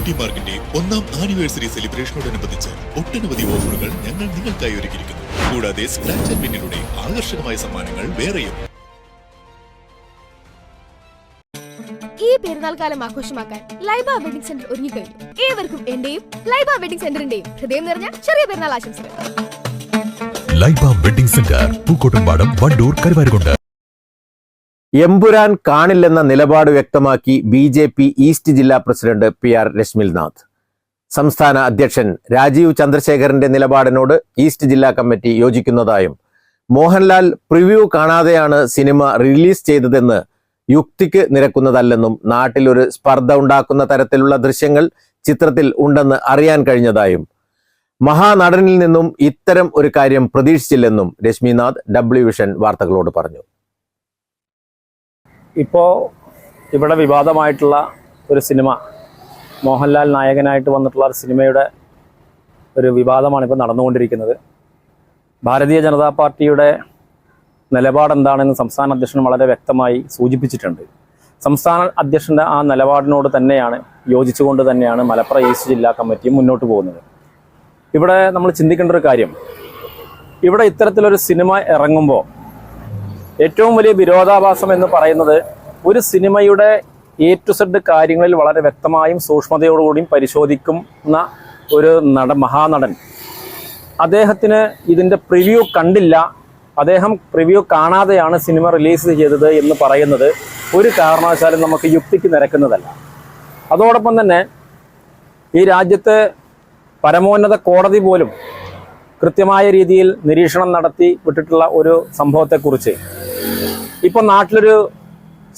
Beauty മാർക്കിന്റെ ഒന്നാം anniversary സെലിബ്രേഷനോടനുബന്ധിച്ച് ഒട്ടനവധി ഓഫറുകൾ ഞങ്ങൾ നിങ്ങൾക്കായി ഒരുക്കിയിരിക്കുന്നു. കൂടാതെ സ്ക്രാച്ച് ആൻഡ് വിന്നിലൂടെ ആകർഷകമായ സമ്മാനങ്ങൾ വേറെയും. ഈ പെരുന്നാൾ കാലം ആഘോഷമാക്കാൻ ലൈബ വെഡിംഗ് സെന്റർ ഒരുങ്ങിക്കഴിഞ്ഞു ഏവർക്കും എന്റെയും ലൈബ വെഡിംഗ് സെന്ററിന്റെയും ഹൃദയം നിറഞ്ഞ ചെറിയ പെരുന്നാൾ ആശംസകൾ. Laiba wedding centre Pookkottumpadam Wandoor Karuvarakundu. Empuraan കാണില്ലെന്ന നിലപാട് വ്യക്തമാക്കി ബി ജെ പി ഈസ്റ്റ് ജില്ലാ പ്രസിഡന്റ് പി ആർ രശ്മിൽനാഥ്. സംസ്ഥാന അധ്യക്ഷൻ രാജീവ് ചന്ദ്രശേഖരന്റെ നിലപാടിനോട് ഈസ്റ്റ് ജില്ലാ കമ്മിറ്റി യോജിക്കുന്നതായും മോഹൻലാൽ പ്രിവ്യൂ കാണാതെയാണ് സിനിമ റിലീസ് ചെയ്തതെന്ന് യുക്തിക്ക് നിരക്കുന്നതല്ലെന്നും നാട്ടിൽ ഒരു സ്പർദ്ധ ഉണ്ടാക്കുന്ന തരത്തിലുള്ള ദൃശ്യങ്ങൾ ചിത്രത്തിൽ ഉണ്ടെന്ന് അറിയാൻ കഴിഞ്ഞതായും മഹാനടനിൽ നിന്നും ഇത്തരം ഒരു കാര്യം പ്രതീക്ഷിച്ചില്ലെന്നും രശ്മിനാഥ് ഡബ്ല്യു വിഷൻ വാർത്തകളോട് പറഞ്ഞു. ഇപ്പോൾ ഇവിടെ വിവാദമായിട്ടുള്ള ഒരു സിനിമ മോഹൻലാൽ നായകനായിട്ട് വന്നിട്ടുള്ള ഒരു സിനിമയുടെ ഒരു വിവാദമാണ് ഇപ്പോൾ നടന്നുകൊണ്ടിരിക്കുന്നത്. ഭാരതീയ ജനതാ പാർട്ടിയുടെ നിലപാട് എന്താണെന്ന് സംസ്ഥാന അധ്യക്ഷൻ വളരെ വ്യക്തമായി സൂചിപ്പിച്ചിട്ടുണ്ട്. സംസ്ഥാന അധ്യക്ഷന്റെ ആ നിലപാടിനോട് തന്നെയാണ് യോജിച്ചുകൊണ്ട് തന്നെയാണ് മലപ്പുറം ഈസ്റ്റ് ജില്ലാ കമ്മിറ്റി മുന്നോട്ട് പോകുന്നത്. ഇവിടെ നമ്മൾ ചിന്തിക്കേണ്ട ഒരു കാര്യം ഇവിടെ ഇത്തരത്തിലൊരു സിനിമ ഇറങ്ങുമ്പോൾ ഏറ്റവും വലിയ വിരോധാഭാസം എന്ന് പറയുന്നത് ഒരു സിനിമയുടെ എ ടു സെഡ് കാര്യങ്ങളിൽ വളരെ വ്യക്തമായും സൂക്ഷ്മതയോടുകൂടിയും പരിശോധിക്കുന്ന ഒരു നട മഹാനടൻ. അദ്ദേഹത്തിന് ഇതിന്റെ പ്രിവ്യൂ കണ്ടില്ല. അദ്ദേഹം പ്രിവ്യൂ കാണാതെയാണ് സിനിമ റിലീസ് ചെയ്തത് എന്ന് പറയുന്നത് ഒരു കാരണവശാലും നമുക്ക് യുക്തിക്ക് നിരക്കുന്നതല്ല. അതോടൊപ്പം തന്നെ ഈ രാജ്യത്തെ പരമോന്നത കോടതി പോലും കൃത്യമായ രീതിയിൽ നിരീക്ഷണം നടത്തി വിട്ടിട്ടുള്ള ഒരു സംഭവത്തെക്കുറിച്ച് ഇപ്പം നാട്ടിലൊരു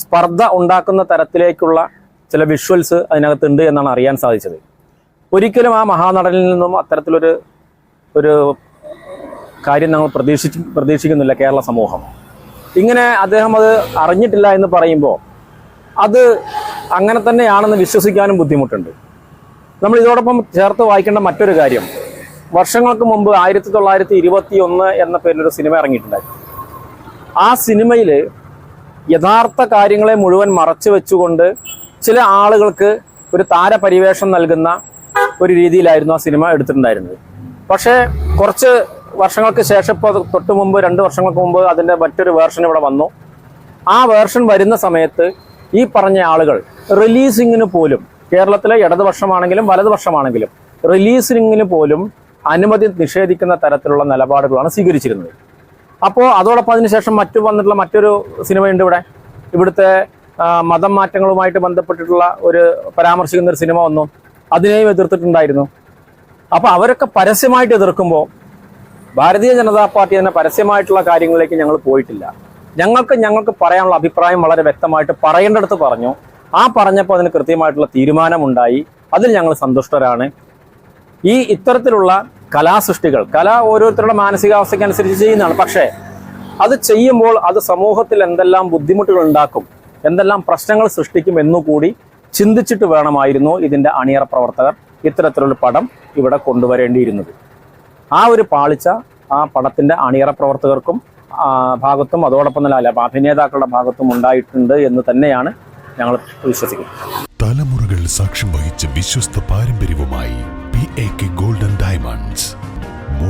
സ്പർദ്ധ ഉണ്ടാക്കുന്ന തരത്തിലേക്കുള്ള ചില വിഷ്വൽസ് അതിനകത്തുണ്ട് എന്നാണ് അറിയാൻ സാധിച്ചത്. ഒരിക്കലും ആ മഹാനടനിൽ നിന്നും അത്തരത്തിലൊരു ഒരു കാര്യം ഞങ്ങൾ പ്രതീക്ഷിച്ച് പ്രതീക്ഷിക്കുന്നില്ല കേരള സമൂഹം. ഇങ്ങനെ അദ്ദേഹം അത് അറിഞ്ഞിട്ടില്ല എന്ന് പറയുമ്പോൾ അത് അങ്ങനെ തന്നെയാണെന്ന് വിശ്വസിക്കാനും ബുദ്ധിമുട്ടുണ്ട്. നമ്മൾ ഇതോടൊപ്പം ചേർത്ത് വായിക്കേണ്ട മറ്റൊരു കാര്യം വർഷങ്ങൾക്ക് മുമ്പ് ആയിരത്തി തൊള്ളായിരത്തി ഇരുപത്തി ഒന്ന് എന്ന പേരിലൊരു സിനിമ ഇറങ്ങിയിട്ടുണ്ടായിരുന്നു. ആ സിനിമയിൽ യഥാർത്ഥ കാര്യങ്ങളെ മുഴുവൻ മറച്ചു വെച്ചുകൊണ്ട് ചില ആളുകൾക്ക് ഒരു താരപരിവേഷം നൽകുന്ന ഒരു രീതിയിലായിരുന്നു ആ സിനിമ എടുത്തിട്ടുണ്ടായിരുന്നത്. പക്ഷേ കുറച്ച് വർഷങ്ങൾക്ക് ശേഷം ഇപ്പോൾ തൊട്ട് മുമ്പ് രണ്ട് വർഷങ്ങൾക്ക് മുമ്പ് അതിന്റെ മറ്റൊരു വേർഷൻ ഇവിടെ വന്നു. ആ വേർഷൻ വരുന്ന സമയത്ത് ഈ പറഞ്ഞ ആളുകൾ റിലീസിങ്ങിന് പോലും കേരളത്തിലെ ഇടതുപക്ഷമാണെങ്കിലും വലതുപക്ഷമാണെങ്കിലും റിലീസിങ്ങിന് പോലും അനുമതി നിഷേധിക്കുന്ന തരത്തിലുള്ള നിലപാടുകളാണ് സ്വീകരിച്ചിരുന്നത്. അപ്പോൾ അതോടൊപ്പം അതിനുശേഷം മറ്റു വന്നിട്ടുള്ള മറ്റൊരു സിനിമയുണ്ട് ഇവിടെ. ഇവിടുത്തെ മതം മാറ്റങ്ങളുമായിട്ട് ബന്ധപ്പെട്ടിട്ടുള്ള ഒരു പരാമർശിക്കുന്ന ഒരു സിനിമ വന്നു. അതിനെയും എതിർത്തിട്ടുണ്ടായിരുന്നു. അപ്പോൾ അവരൊക്കെ പരസ്യമായിട്ട് എതിർക്കുമ്പോൾ ഭാരതീയ ജനതാ പാർട്ടി തന്നെ പരസ്യമായിട്ടുള്ള കാര്യങ്ങളിലേക്ക് ഞങ്ങൾ പോയിട്ടില്ല. ഞങ്ങൾക്ക് ഞങ്ങൾക്ക് പറയാനുള്ള അഭിപ്രായം വളരെ വ്യക്തമായിട്ട് പറയേണ്ടടുത്ത് പറഞ്ഞു. ആ പറഞ്ഞപ്പോൾ അതിന് കൃത്യമായിട്ടുള്ള തീരുമാനമുണ്ടായി. അതിൽ ഞങ്ങൾ സന്തുഷ്ടരാണ്. ഈ ഇത്തരത്തിലുള്ള കലാസൃഷ്ടികൾ. കല ഓരോരുത്തരുടെ മാനസികാവസ്ഥയ്ക്കനുസരിച്ച് ചെയ്യുന്നതാണ്. പക്ഷേ അത് ചെയ്യുമ്പോൾ അത് സമൂഹത്തിൽ എന്തെല്ലാം ബുദ്ധിമുട്ടുകൾ ഉണ്ടാക്കും എന്തെല്ലാം പ്രശ്നങ്ങൾ സൃഷ്ടിക്കും എന്നുകൂടി ചിന്തിച്ചിട്ട് വേണമായിരുന്നു ഇതിന്റെ അണിയറ പ്രവർത്തകർ ഇത്തരത്തിലുള്ള പടം ഇവിടെ കൊണ്ടുവരേണ്ടിയിരുന്നത്. ആ ഒരു പാളിച്ച ആ പടത്തിന്റെ അണിയറ പ്രവർത്തകർക്കും ഭാഗത്തും അതോടൊപ്പം തന്നെ അഭിനേതാക്കളുടെ ഭാഗത്തും ഉണ്ടായിട്ടുണ്ട് എന്ന് തന്നെയാണ് ഞങ്ങൾ വിശ്വസിക്കുന്നത്. തലമുറകൾ സാക്ഷ്യം വഹിച്ച വിശ്വസ്ത പാരമ്പര്യവുമായി P A K golden